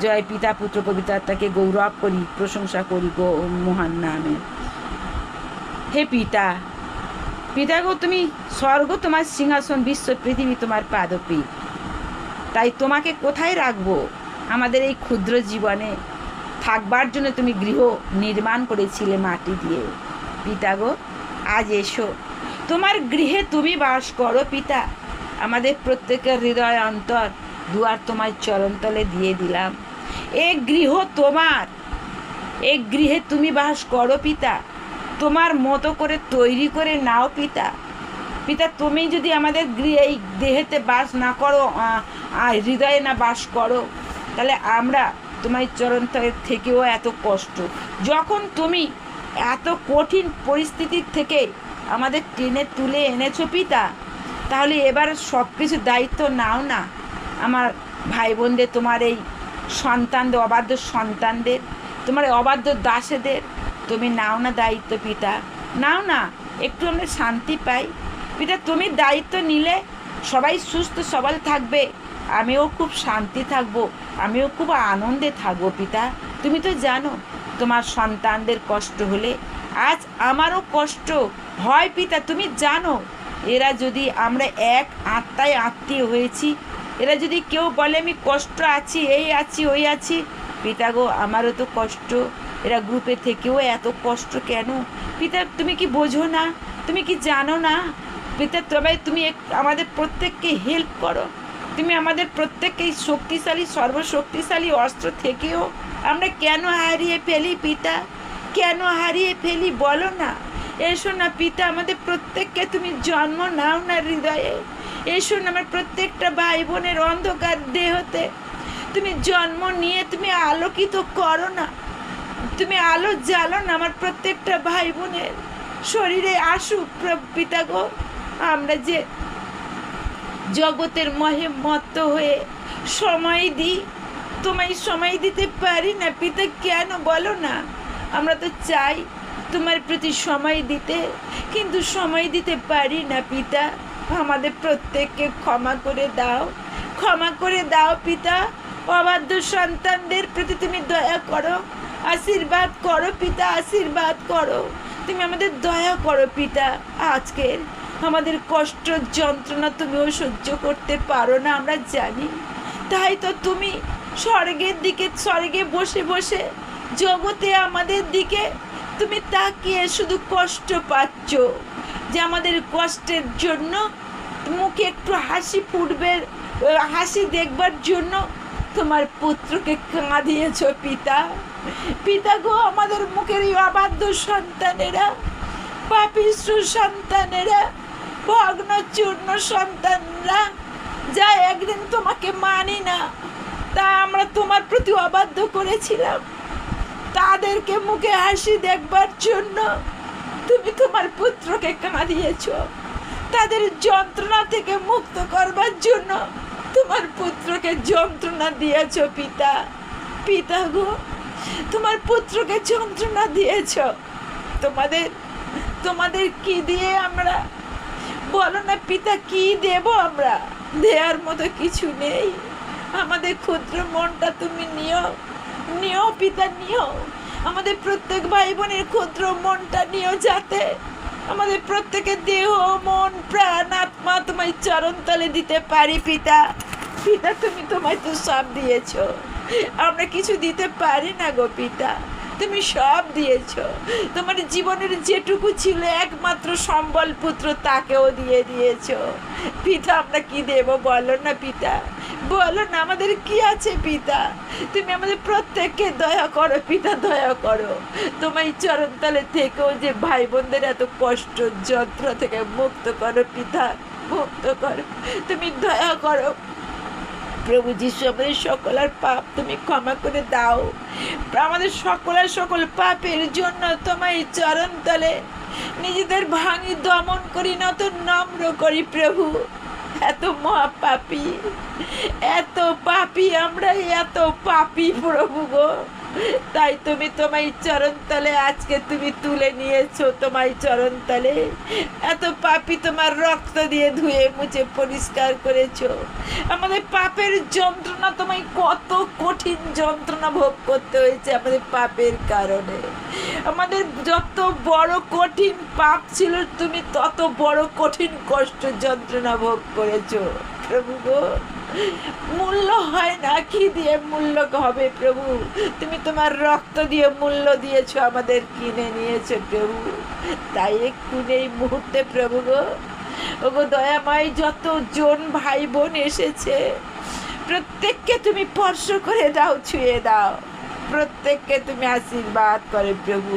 জয় পিতা, পুত্র কবিতা তাকে গৌরব করি, প্রশংসা করি গো মহান নামে। হে পিতা পিতা গো, তুমি স্বর্গ, তোমার সিংহাসন, বিশ্ব, পৃথিবী, তোমার পাদপীঠ। তাই তোমাকে কোথায় রাখব? আমাদের এই ক্ষুদ্র জীবনে থাকবার জন্য তুমি গৃহ নির্মাণ করেছিলে মাটি দিয়ে। পিতা গো, আজ এসো। তোমার গৃহে তুমি বাস করো পিতা। আমাদের প্রত্যেকের হৃদয় অন্তর দুয়ার তোমার চরণতলে দিয়ে দিলাম। এ গৃহ তোমার। এ গৃহে তুমি বাস করো পিতা। তোমার মতো করে তৈরি করে নাও পিতা। পিতা, তুমি যদি আমাদের গৃহে, এই দেহেতে বাস না করো হৃদয়ে না বাস করো, তাহলে আমরা তোমার চরণ থেকেও এত কষ্ট। যখন তুমি এত কঠিন পরিস্থিতির থেকে আমাদের টেনে তুলে এনেছো পিতা, তাহলে এবার সব কিছু দায়িত্ব নাও না। আমার ভাই বোনদের তোমার এই সন্তানদের অবাধ্য সন্তানদের। তোমার অবাধ্য দাসেদের, তুমি নাও না দায়িত্ব পিতা। নাও না, একটু আমরা শান্তি পাই। পিতা, তুমি দায়িত্ব নিলে সবাই সুস্থ, সবল থাকবে। আমিও খুব শান্তি থাকব, আমিও খুব আনন্দে থাকব পিতা। তুমি তো জানো, তোমার সন্তানদের কষ্ট হলে আজ আমারও কষ্ট। হয় পিতা, তুমি জানো, এরা যদি আমরা এক আত্মায় আত্মীয় হয়েছি এরা যদি কেউ বলে, আমি কষ্ট আছি, এই আছি, ওই আছি, পিতা গো, আমারও তো কষ্ট। এরা গ্রুপে থেকেও এত কষ্ট কেন? পিতা, তুমি কি বোঝো না? তুমি কি জানো না? পিতা, তবে তুমি আমাদের প্রত্যেককে হেল্প করো। তুমি আমাদের প্রত্যেককে শক্তিশালী, সর্বশক্তিশালী অস্ত্র থেকেও আমরা কেন হারিয়ে ফেলি পিতা? কেন হারিয়ে ফেলি বলো না? এসো না পিতা, আমাদের প্রত্যেককে তুমি জন্ম নাও না হৃদয়ে। এসো না আমার প্রত্যেকটা ভাই বোনের অন্ধকার দেহতে। তুমি জন্ম নিয়ে তুমি আলোকিত করো না। তুমি আলো জ্বালো না আমার প্রত্যেকটা ভাই বোনের শরীরে আসুক পিতা গো, আমরা যে জগতের মহে মত্ত হয়ে সময় দিই, তোমায় সময় দিতে পারি না, পিতা কেন বলো না? আমরা তো চাই তোমার প্রতি সময় দিতে, কিন্তু সময় দিতে পারি না, পিতা। আমাদের প্রত্যেককে ক্ষমা করে দাও। ক্ষমা করে দাও, পিতা। অবাধ্য সন্তানদের প্রতি তুমি দয়া করো। আশীর্বাদ করো, পিতা। আশীর্বাদ করো। তুমি আমাদের দয়া করো, পিতা। আজকের আমাদের কষ্ট, যন্ত্রণা তুমিও সহ্য করতে পারো না, আমরা জানি। তাই তো তুমি স্বর্গের দিকে, স্বর্গে বসে বসে জগতে আমাদের দিকে তুমি তাকিয়ে শুধু কষ্ট পাচ্ছ। যে আমাদের কষ্টের জন্য মুখে একটু হাসি ফুটবে হাসি দেখবার জন্য তোমার পুত্রকে কাঁদিয়েছ পিতা। পিতা গো, আমাদের মুখের অবাধ্য সন্তানেরা, পাপিষ্ঠ সন্তানেরা ভগ্ন চূর্ণ সন্তানরা, যা একদিন তোমাকে মানি না, তা আমরা তোমার প্রতি অবাধ্য করেছিলাম। তাদেরকে মুখে হাসি দেখবার জন্য তুমি তোমার পুত্রকে কাঁদিয়েছ তাদের যন্ত্রণা থেকে মুক্ত করবার জন্য তোমার পুত্রকে যন্ত্রণা দিয়েছ, পিতা। পিতা গো, তোমার পুত্রকে যন্ত্রণা দিয়েছ। তোমাদের তোমাদের কি দিয়ে আমরা? বলো না, পিতা, কি দেব আমরা? দেওয়ার মতো কিছু নেই। আমাদের ক্ষুদ্র মনটা তুমি নিও। নিও, পিতা, নিও। আমাদের প্রত্যেক ভাই বোনের ক্ষুদ্র মনটা নিও যাতে। আমাদের প্রত্যেকের দেহ, মন, প্রাণ, আত্মা তোমায় চরণ তলে দিতে পারি, পিতা। পিতা, তুমি তোমায় তো সব দিয়েছ। আমরা কিছু দিতে পারি না গো, পিতা। তুমি সব দিয়েছ। তোমার জীবনের যেটুকু ছিল একমাত্র সম্বল পুত্র তাকেও দিয়ে দিয়েছ। পিতা, আমরা কি দেব বলো না, পিতা? বলো না, আমাদের কি আছে পিতা? তুমি আমাদের প্রত্যেককে দয়া করো, পিতা দয়া করো। তোমার চরণতলে থেকেও যে ভাই বোনদের এত কষ্ট, যন্ত্র থেকে মুক্ত করো, পিতা, মুক্ত করো। তুমি দয়া করো। প্রভু যিশু, আমাদের সকলের পাপ তুমি ক্ষমা করে দাও। আমাদের সকলের সকল পাপের জন্য তোমার এই চরণ নিজেদের ভাঙি দমন করি না তো নম্র করি প্রভু। এত মহা পাপি এত পাপি আমরা এত পাপি প্রভু গো। তাই তুমি তোমার চরণ তলে আজকে তুমি তুলে নিয়েছো তোমার চরণ তলে এত পাপি তোমার রক্ত দিয়ে ধুয়ে মুছে পরিষ্কার করেছ। আমাদের পাপের যন্ত্রণা তোমায় কত কঠিন যন্ত্রণা ভোগ করতে হয়েছে আমাদের পাপের কারণে। আমাদের যত বড় কঠিন পাপ ছিল, তুমি তত বড় কঠিন কষ্ট যন্ত্রণা ভোগ করেছ। প্রভু গো। মূল্য হয় না, কি দিয়ে মূল্য হবে প্রভু? তুমি তোমার রক্ত দিয়ে মূল্য দিয়েছ, আমাদের কিনে নিয়েছো প্রভু। তাই এক্ষুনি এই মুহূর্তে প্রভু গো, ওগো দয়াময় যত জন ভাই বোন এসেছে, প্রত্যেককে তুমি স্পর্শ করে দাও, ছুঁয়ে দাও। প্রত্যেককে তুমি আশীর্বাদ করে প্রভু।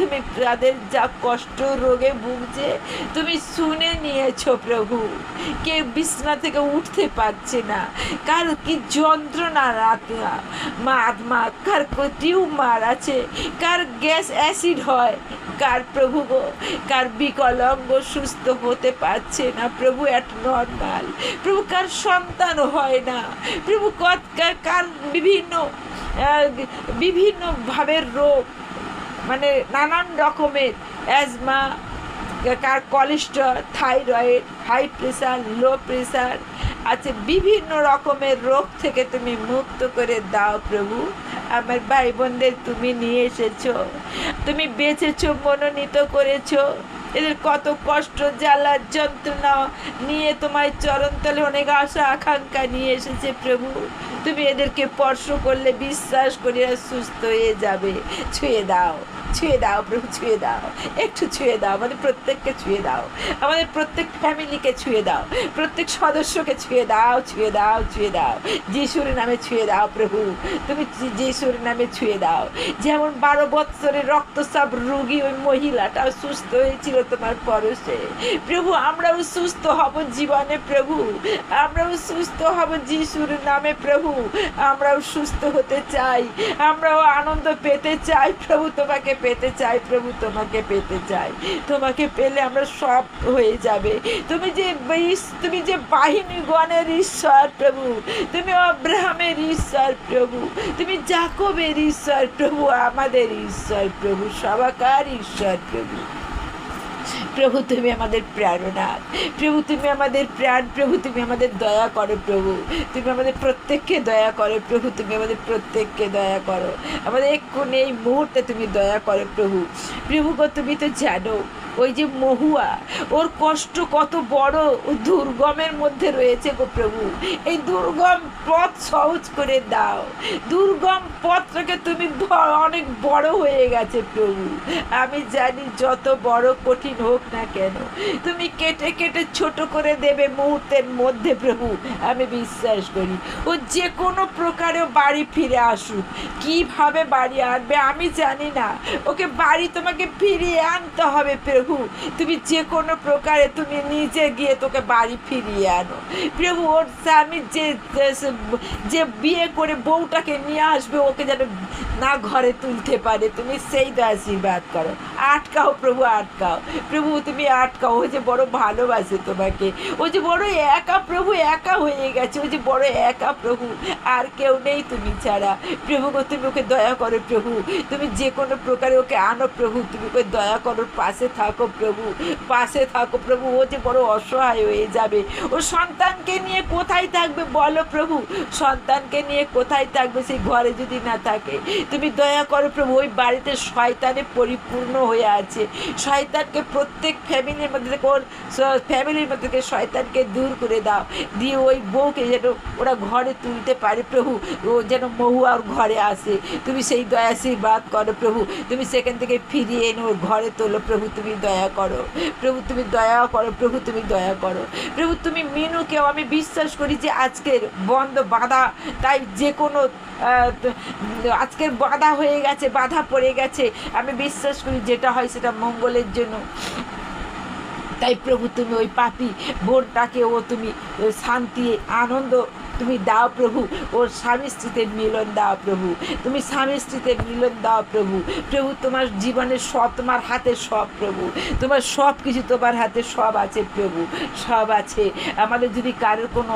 তুমি তাদের যা কষ্ট রোগে ভুগছে তুমি শুনে নিয়েছো প্রভু। কে বিছনা থেকে উঠতে পারছে না। কার কি যন্ত্রণা রাতে? মা মা কার টিউমার আছে? কার গ্যাস অ্যাসিড হয়? কার প্রভু গো কার বিকলাঙ্গ সুস্থ হতে পারছে না? প্রভু এট নর্মাল প্রভু কার সন্তান হয় না? প্রভু কত কার বিভিন্ন আহ, বিভিন্ন ভাবের রোগ? মানে নানান রকমের অ্যাজমা কার cholesterol thyroid high pressure low pressure আছে বিভিন্ন রকমের রোগ থেকে তুমি মুক্ত করে দাও প্রভু। আমার ভাই বোনদের তুমি নিয়ে এসেছ, তুমি বেঁচেছো, মনোনীত করেছ। এদের কত কষ্ট, জ্বালা, যন্ত্রণা নিয়ে তোমার চরণতলে অনেক আশা, আকাঙ্ক্ষা নিয়ে এসেছে প্রভু। তুমি এদেরকে স্পর্শ করলে, বিশ্বাস করিয়া সুস্থ হয়ে যাবে। ছুঁয়ে দাও। ছুঁয়ে দাও, প্রভু, ছুঁয়ে দাও। একটু ছুঁয়ে দাও, আমাদের প্রত্যেককে ছুঁয়ে দাও। আমাদের প্রত্যেক ফ্যামিলিকে ছুঁয়ে দাও। প্রত্যেক সদস্যকে ছুঁয়ে দাও ছুঁয়ে দাও ছুঁয়ে দাও। যিশুর নামে ছুঁয়ে দাও, প্রভু। তুমি যিশুর নামে ছুঁয়ে দাও। যেমন বারো বৎসরের রক্তচাপ রুগী ওই মহিলাটাও সুস্থ হয়েছিল তোমার পরশে। প্রভু, আমরাও সুস্থ হব জীবনে, প্রভু। আমরাও সুস্থ হব যিশুর নামে, প্রভু। আমরাও সুস্থ হতে চাই। আমরাও আনন্দ পেতে চাই, প্রভু, তোমাকে পেতে চাই, প্রভু, তোমাকে পেতে চাই। তোমাকে পেলে আমরা সব হয়ে যাবে। তুমি যে তুমি যে বাহিনী গণের ঈশ্বর, প্রভু। তুমি অব্রাহামের ঈশ্বর, প্রভু। তুমি জাকবের ঈশ্বর, প্রভু, আমাদের ঈশ্বর, প্রভু, সবাকার ঈশ্বর, প্রভু। প্রভু, তুমি আমাদের প্রেরণা। প্রভু, তুমি আমাদের প্রাণ, প্রভু, তুমি আমাদের দয়া করো প্রভু। তুমি আমাদের প্রত্যেককে দয়া করো প্রভু, তুমি আমাদের প্রত্যেককে দয়া করো। আমাদের এক্ষুনি এই মুহূর্তে তুমি দয়া করো প্রভু। প্রভু তুমি তো জানো ওই যে মহুয়া, ওর কষ্ট কত বড় দুর্গমের মধ্যে রয়েছে গো প্রভু। এই দুর্গম পথ সহজ করে দাও। দুর্গম পথটাকে তুমি অনেক বড় হয়ে গেছে প্রভু। আমি জানি যত বড় কঠিন হোক না কেন, তুমি কেটে কেটে ছোট করে দেবে মুহূর্তের মধ্যে প্রভু, আমি বিশ্বাস করি। ও যে কোনো প্রকারে বাড়ি ফিরে আসুক। কীভাবে বাড়ি আনবে আমি জানি না। ওকে বাড়ি তোমাকে ফিরিয়ে আনতে হবে প্রভু। তুমি যে কোনো প্রকারে তুমি নিজে গিয়ে তোকে বাড়ি ফিরিয়ে আনো। প্রভু, ওর স্বামী যে যে বিয়ে করে বউটাকে নিয়ে আসবে, ওকে যেন না ঘরে তুলতে পারে, তুমি সেই আশীর্বাদ করো। আটকাও প্রভু আটকাও। প্রভু, তুমি আটকাও। ও যে বড় ভালোবাসে তোমাকে। ও যে বড় একা, প্রভু একা হয়ে গেছে। ও যে বড় একা, প্রভু, আর কেউ নেই তুমি ছাড়া। প্রভু তুমি ওকে দয়া করো, প্রভু। তুমি যে কোনো প্রকারে ওকে আনো, প্রভু। তুমি ওকে দয়া করো পাশে থাকো। প্রভু, পাশে থাকো প্রভু, ও যে বড় অসহায় হয়ে যাবে। ও সন্তানকে নিয়ে কোথায় থাকবে বলো প্রভু? সন্তানকে নিয়ে কোথায় থাকবে সেই ঘরে যদি না থাকে? তুমি দয়া করো প্রভু, ওই বাড়িতে শয়তানে পরিপূর্ণ হয়ে আছে। শয়তানকে প্রত্যেক ফ্যামিলির মধ্যে থেকে ওর ফ্যামিলির মধ্যে থেকে শয়তানকে দূর করে দাও। দিয়ে ওই বউকে যেন ওরা ঘরে তুলতে পারে প্রভু, ও যেন মহুয়া ওর ঘরে আসে। তুমি সেই দয়া আশীর্বাদ করো প্রভু। তুমি সেখান থেকে ফিরিয়ে এনে ওর ঘরে তোলো প্রভু। তুমি দয়া করো। প্রভু, তুমি দয়া করো, প্রভু, তুমি দয়া করো। প্রভু, তুমি মিনুকেও আমি বিশ্বাস করি যে আজকের বন্ধ বাধা, তাই যে কোনো আজকের বাধা হয়ে গেছে, বাধা পড়ে গেছে, আমি বিশ্বাস করি যেটা হয় সেটা মঙ্গলের জন্য। তাই প্রভু, তুমি ওই পাপি বোনটাকেও তুমি শান্তি, আনন্দ তুমি দাও প্রভু, ওর স্বামী স্ত্রীতে মিলন দাও প্রভু, তুমি স্বামী স্ত্রীতে মিলন দাও প্রভু প্রভু তোমার জীবনের সব, তোমার হাতে সব প্রভু, তোমার সব কিছু তোমার হাতে সব আছে প্রভু, সব আছে। আমাদের যদি কারোর কোনো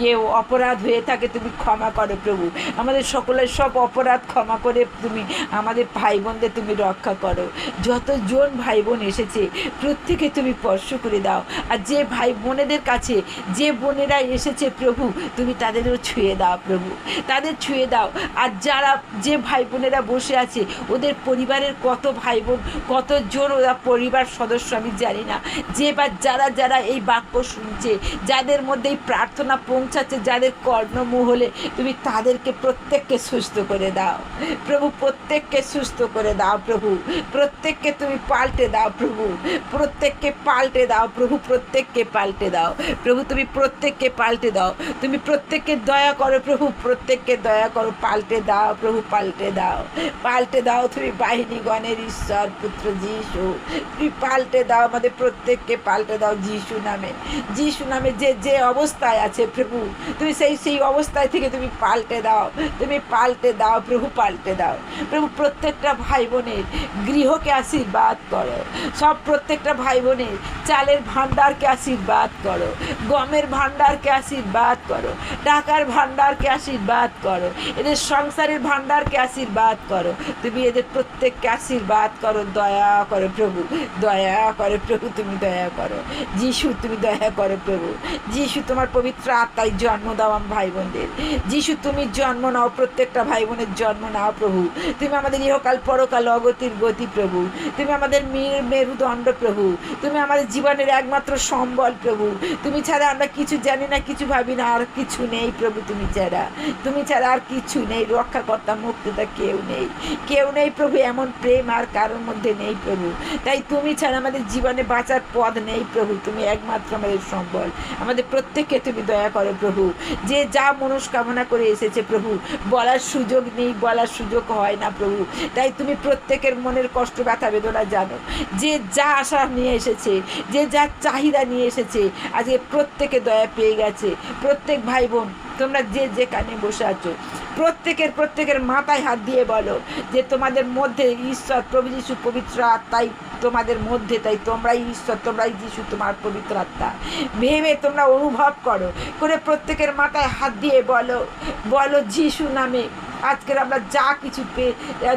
ইয়ে অপরাধ হয়ে থাকে, তুমি ক্ষমা করো প্রভু। আমাদের সকলের সব অপরাধ ক্ষমা করে তুমি আমাদের ভাই বোনদের তুমি রক্ষা করো। যতজন ভাই বোন এসেছে, প্রত্যেকে তুমি স্পর্শ করে দাও। আর যে ভাই বোনেদের কাছে, যে বোনেরা এসেছে প্রভু, তুমি তাদেরও ছুঁয়ে দাও প্রভু। তাদের ছুঁয়ে দাও। আর যারা যে ভাই বোনেরা বসে আছে, ওদের পরিবারের কত ভাই বোন কতজন ওরা পরিবার সদস্য আমি জানি না। যে বা যারা যারা এই বাক্য শুনছে, যাদের মধ্যে এই প্রার্থনা পৌঁছাচ্ছে, যাদের কর্ণমহলে তুমি তাদেরকে প্রত্যেককে সুস্থ করে দাও। প্রভু, প্রত্যেককে সুস্থ করে দাও প্রভু। প্রত্যেককে তুমি পাল্টে দাও প্রভু। প্রত্যেককে পাল্টে দাও প্রভু, প্রত্যেককে পাল্টে দাও। প্রভু, তুমি প্রত্যেককে পাল্টে দাও। তুমি প্রত্যেককে দয়া করো প্রভু, প্রত্যেককে দয়া করো, পাল্টে দাও প্রভু, পাল্টে দাও। পাল্টে দাও তুমি বাহিনীগণের ঈশ্বর, পুত্র যিশু। তুমি পাল্টে দাও আমাদের প্রত্যেককে, পাল্টে দাও যিশু নামে। যিশু নামে যে যে অবস্থায় আছে প্রভু, তুমি সেই সেই অবস্থায় থেকে তুমি পাল্টে দাও। তুমি পাল্টে দাও প্রভু, পাল্টে দাও। প্রভু, প্রত্যেকটা ভাই বোনের গৃহকে আশীর্বাদ করো। সব প্রত্যেকটা ভাই বোনের চালের ভাণ্ডারকে আশীর্বাদ করো। গমের ভাণ্ডারকে আশীর্বাদ করো। টাকার ভাণ্ডারকে আশীর্বাদ করো। এদের সংসারের ভাণ্ডারকে আশীর্বাদ করো। তুমি এদের প্রত্যেককে আশীর্বাদ করো। দয়া করো প্রভু, দয়া করে প্রভু, তুমি দয়া করো। যিশু, তুমি দয়া করো প্রভু। যিশু, তোমার পবিত্র আত্মায় জন্ম দাও আমার ভাই বোনদের যিশু, তুমি জন্ম নাও, প্রত্যেকটা ভাই বোনের জন্ম নাও প্রভু। তুমি আমাদের ইহকাল, পরকাল অগতির গতি প্রভু। তুমি আমাদের মেরু- মেরুদণ্ড প্রভু। তুমি আমাদের জীবনের একমাত্র সম্বল প্রভু। তুমি ছাড়া আমরা কিছু জানি না, কিছু ভাবি না, আর কিছু নেই প্রভু, তুমি ছাড়া। তুমি ছাড়া আর কিছু নেই, রক্ষাকর্তা মুক্তিটা কেউ নেই। কেউ নেই প্রভু, এমন প্রেম আর কারোর মধ্যে নেই প্রভু। তাই তুমি ছাড়া আমাদের জীবনে বাঁচার পথ নেই প্রভু, তুমি একমাত্র আমাদের সম্বল। আমাদের প্রত্যেককে তুমি দয়া করো প্রভু। যে যা মনস্কামনা করে এসেছে প্রভু, বলার সুযোগ নেই, বলার সুযোগ হয় না প্রভু। তাই তুমি প্রত্যেকের মনের কষ্ট, ব্যথা, বেদনা জানো। যে যা আশা নিয়ে এসেছে, যে যা চাহিদা নিয়ে এসেছে, আজকে প্রত্যেকে দয়া পেয়ে গেছে। প্রত্যেক ভাই বোন তোমরা যে যেখানে বসে আছো প্রত্যেকের প্রত্যেকের মাথায় হাত দিয়ে বলো যে তোমাদের মধ্যে ঈশ্বর প্রভু যিশু পবিত্র আত্মাই তোমাদের মধ্যে, তাই তোমরাই ঈশ্বর, তোমরাই যিশু তোমার পবিত্র আত্মা। ভেবে তোমরা অনুভব করো, করে প্রত্যেকের মাথায় হাত দিয়ে বলো বলো যিশু নামে, আজকের আমরা যা কিছু পেয়ে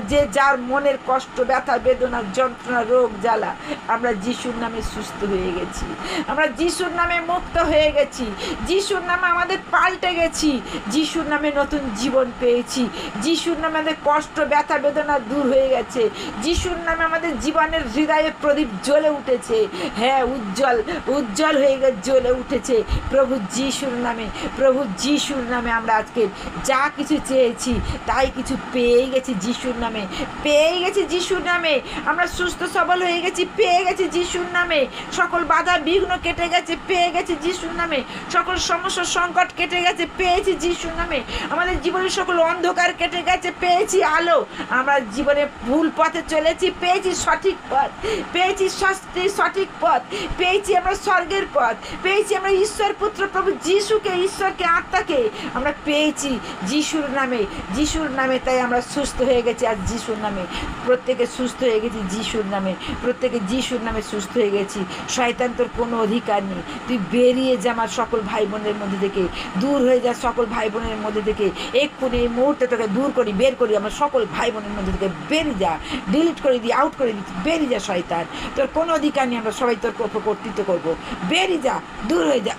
যে যার মনের কষ্ট, ব্যথা, বেদনা, যন্ত্রণা, রোগ, জ্বালা, আমরা যিশুর নামে সুস্থ হয়ে গেছি। আমরা যিশুর নামে মুক্ত হয়ে গেছি। যিশুর নামে আমাদের পাল্টে গেছি। যিশুর নামে নতুন জীবন পেয়েছি। যিশুর নামে আমাদের কষ্ট, ব্যথা, বেদনা দূর হয়ে গেছে। যিশুর নামে আমাদের জীবনের হৃদয়ে প্রদীপ জ্বলে উঠেছে। হ্যাঁ উজ্জ্বল উজ্জ্বল হয়ে গেছে জ্বলে উঠেছে। প্রভু যিশুর নামে, প্রভু যিশুর নামে আমরা আজকে যা কিছু চেয়েছি, তাই কিছু পেয়ে গেছি যিশুর নামে। পেয়ে গেছি যিশুর নামে। আমরা সুস্থ, সবল হয়ে গেছি, পেয়ে গেছি যিশুর নামে। সকল বাধা বিঘ্ন কেটে গেছে, পেয়ে গেছি যিশুর নামে। সকল সমস্যা, সংকট কেটে গেছে, পেয়েছি যিশুর নামে। আমাদের জীবনের সকল অন্ধকার কেটে গেছে, পেয়েছি আলো। আমরা জীবনে ভুল পথে চলেছি, পেয়েছি সঠিক পথ, পেয়েছি সঠিক পথ, পেয়েছি আমরা স্বর্গের পথ, পেয়েছি আমরা ঈশ্বর পুত্র প্রভু যিশুকে, ঈশ্বরকে, আত্মাকে। আমরা পেয়েছি যিশুর নামে যিশুর নামে তাই আমরা সুস্থ হয়ে গেছি আর যিশুর নামে। প্রত্যেকে সুস্থ হয়ে গেছি যিশুর নামে, প্রত্যেকে যিশুর নামে সুস্থ হয়ে গেছি। শয়তান তোর কোনো অধিকার নেই। তুই বেরিয়ে যা আমার সকল ভাই বোনের মধ্যে থেকে, দূর হয়ে যা সকল ভাই বোনের মধ্যে থেকে। এক্ষুনি এই মুহূর্তে তোকে দূর করি, বের করি, আমার সকল ভাই বোনের মধ্যে থেকে বেরিয়ে যা ডিলিট করে দিই আউট করে দিচ্ছি বেরিয়ে যা, শয়তান। তোর কোনো অধিকার নেই, আমরা সবাই তোর কর্তৃত্ব করব। বেরিয়ে যা, দূর হয়ে যা।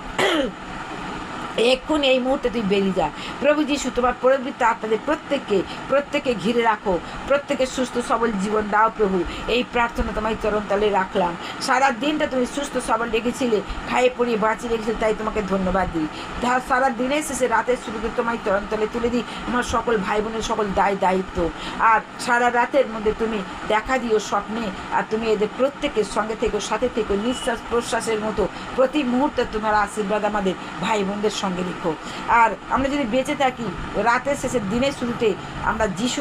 এক্ষুনি এই মুহূর্তে তুই বেরিয়ে যা। প্রভু যিশু, তোমার পরবৃত্ত আত্মাদের প্রত্যেককে প্রত্যেকে ঘিরে রাখো। প্রত্যেকে সুস্থ, সবল জীবন দাও প্রভু। এই প্রার্থনা তোমায় চরণতলে রাখলাম। সারা দিনটা তুমি সুস্থ, সবল রেখেছিলে খাইয়ে পড়িয়ে বাঁচিয়ে রেখেছিলে, তাই তোমাকে ধন্যবাদ দিই। সারা দিনের শেষে রাতের শুরুতে তোমায় চরণতলে তুলে দিই? আমার সকল ভাই বোনের সকল দায় দায়িত্ব। আর সারা রাতের মধ্যে তুমি দেখা দিও স্বপ্নে, আর তুমি এদের প্রত্যেকের সঙ্গে থেকো, সাথে থেকো নিঃশ্বাস প্রশ্বাসের মতো। প্রতি মুহূর্তে তোমার আশীর্বাদ আমাদের ভাই বোনদের সঙ্গে রেখো আর আমরা যদি বেঁচে থাকি, রাতের শেষের দিনের শুরুতে আমরা যিশু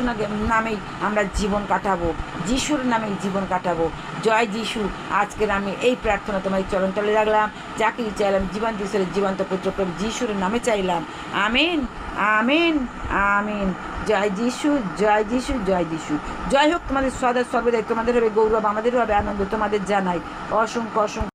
নামেই আমরা জীবন কাটাবো। যিশুর নামেই জীবন কাটাবো। জয় যিশু, আজকের আমি এই প্রার্থনা তোমার চরণ তলে রাখলাম যাকে চাইলাম, জীবন ঈশ্বরের জীবন্ত পুত্র প্রভু যিশুর নামে চাইলাম। আমিন আমিন আমিন। জয় যিশু জয় যিশু জয় যিশু। জয় হোক তোমাদের সদা সর্বদাই, তোমাদের হবে গৌরব আমাদের হবে আনন্দ, তোমাদের জানাই। অসংখ্য অসংখ্য